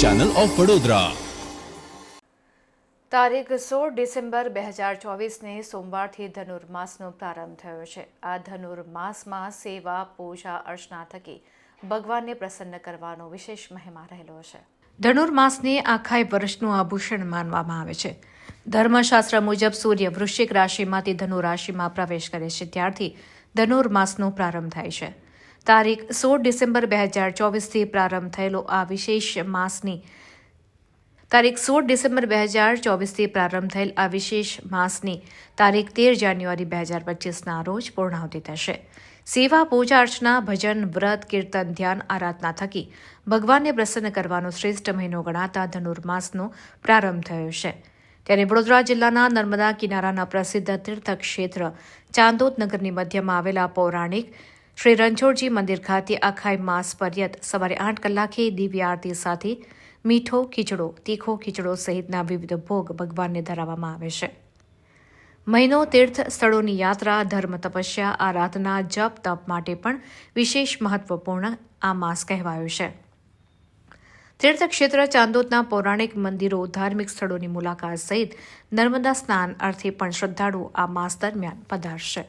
Channel of Vadodara તારીખ સોળ December બે હજાર ચોવીસને સોમવારથી ધનુર્માસનો પ્રારંભ થયો છે. આ ધનુર્માસમાં સેવા, પૂજા, અર્ચના થકી ભગવાનને પ્રસન્ન કરવાનો વિશેષ મહિમા રહેલો છે ધનુર્માસને આખાય વર્ષનું આભૂષણ માનવામાં આવે છે. ધર્મશાસ્ત્ર મુજબ સૂર્ય વૃશ્ચિક રાશિમાંથી ધનુ રાશિમાં પ્રવેશ કરે છે. ત્યારથી ધનુર્માસનો પ્રારંભ થાય છે. તારીખ સોળ ડિસેમ્બર બે હજાર ચોવીસથી પ્રારંભ થયેલો આ વિશેષ માસની તારીખ સોળ ડિસેમ્બર બે હજાર ચોવીસથી પ્રારંભ થયેલ આ વિશેષ માસની તારીખ તેર જાન્યુઆરી બે હજાર પચીસના રોજ પૂર્ણાહુતિ થશે. સેવા, પૂજા અર્ચના, ભજન, વ્રત, કીર્તન, ધ્યાન, આરાધના થકી ભગવાનને પ્રસન્ન કરવાનો શ્રેષ્ઠ મહિનો ગણાતા ધનુર્માસનો પ્રારંભ થયો છે. ત્યારે વડોદરા જિલ્લાના નર્મદા કિનારાના પ્રસિદ્ધ તીર્થ ક્ષેત્ર ચાંદોદ નગરની મધ્યમાં આવેલા પૌરાણિક શ્રી રણછોડજી મંદિર ખાતે આખાય માસ પર્યત સવારે આઠ કલાકે દિવ્ય આરતી સાથે મીઠો ખીચડો, તીખો ખીચડો સહિતના વિવિધ ભોગ ભગવાનને ધરાવવામાં આવે છે. મહિનો તીર્થ સ્થળોની યાત્રા, ધર્મ તપસ્યા, આરાધના, જપ, તપ માટે પણ વિશેષ મહત્વપૂર્ણ આ માસ કહેવાયો છે. તીર્થક્ષેત્ર ચાંદોદના પૌરાણિક મંદિરો, ધાર્મિક સ્થળોની મુલાકાત સહિત નર્મદા સ્નાન અર્થે પણ શ્રદ્ધાળુઓ આ માસ દરમિયાન પધારશે.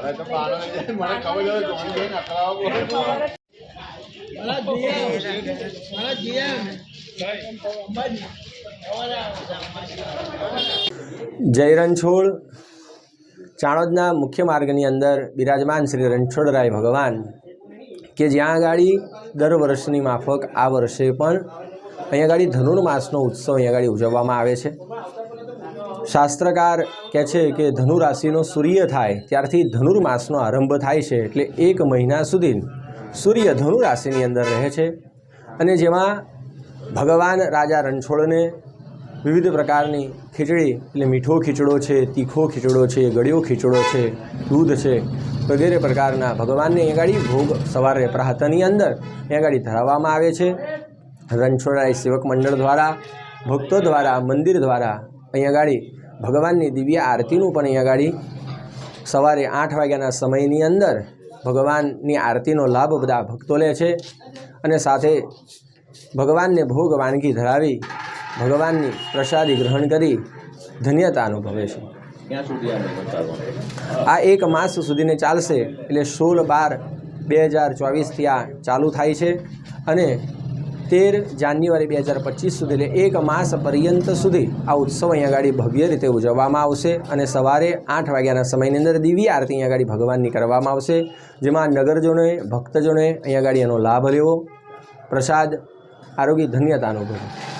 હવે તો પાડો મને ખબર છે જોડી જોઈને અકળાવો જય રણછોડ. ચાણોદના મુખ્ય માર્ગની અંદર બિરાજમાન શ્રી રણછોડરાય ભગવાન કે જ્યાં આગાડી દર વર્ષની માફક આ વર્ષે પણ અહીંયા આગાડી ધનુર્માસનો ઉત્સવ અહીંયા આગળ ઉજવવામાં આવે છે. શાસ્ત્રકાર કહે છે કે ધનુ રાશિનો સૂર્ય થાય, ત્યારથી ધનુર્માસનો આરંભ થાય છે એટલે એક મહિના સુધી સૂર્ય ધનુ રાશિની અંદર રહે છે. અને જેમાં ભગવાન રાજા રણછોડને વિવિધ પ્રકારની ખીચડી, એટલે મીઠો ખીચડો છે, તીખો ખીચડો છે, ગળ્યો ખીચડો છે, દૂધ છે, વગેરે પ્રકારના ભગવાનને અહીંયા ગાડી ભોગ સવારે પ્રાહતની અંદર અહીંયા ગાડી ધરાવવામાં આવે છે. રણછોડરાય સેવક મંડળ દ્વારા, ભક્તો દ્વારા, મંદિર દ્વારા અહીંયા ગાડી ભગવાનની દિવ્ય આરતીનું પણ અહીંયા આગળ સવારે આઠ વાગ્યાના સમયની અંદર ભગવાનની આરતીનો લાભ બધા ભક્તો લે છે અને સાથે ભગવાનને ભોગ વાનગી ધરાવી ભગવાનની પ્રસાદી ગ્રહણ કરી ધન્યતા અનુભવે છે. આ આ એક માસ સુધીને ચાલશે એટલે સોળ બાર બે હજાર ચોવીસથી આ ચાલુ થાય છે અને તેર જાન્યુઆરી બે હજાર પચીસ સુધી એટલે એક માસ પર્યંત સુધી આ ઉત્સવ અહીંયા આગળ ભવ્ય રીતે ઉજવવામાં આવશે અને સવારે આઠ વાગ્યાના સમયની અંદર દિવ્ય આરતી અહીંયા આગળ ભગવાનની કરવામાં આવશે. જેમાં નગરજનોએ, ભક્તજનોએ અહીંયા આગળ એનો લાભ લેવો પ્રસાદ, આરોગ્ય, ધન્યતા અનુભવે.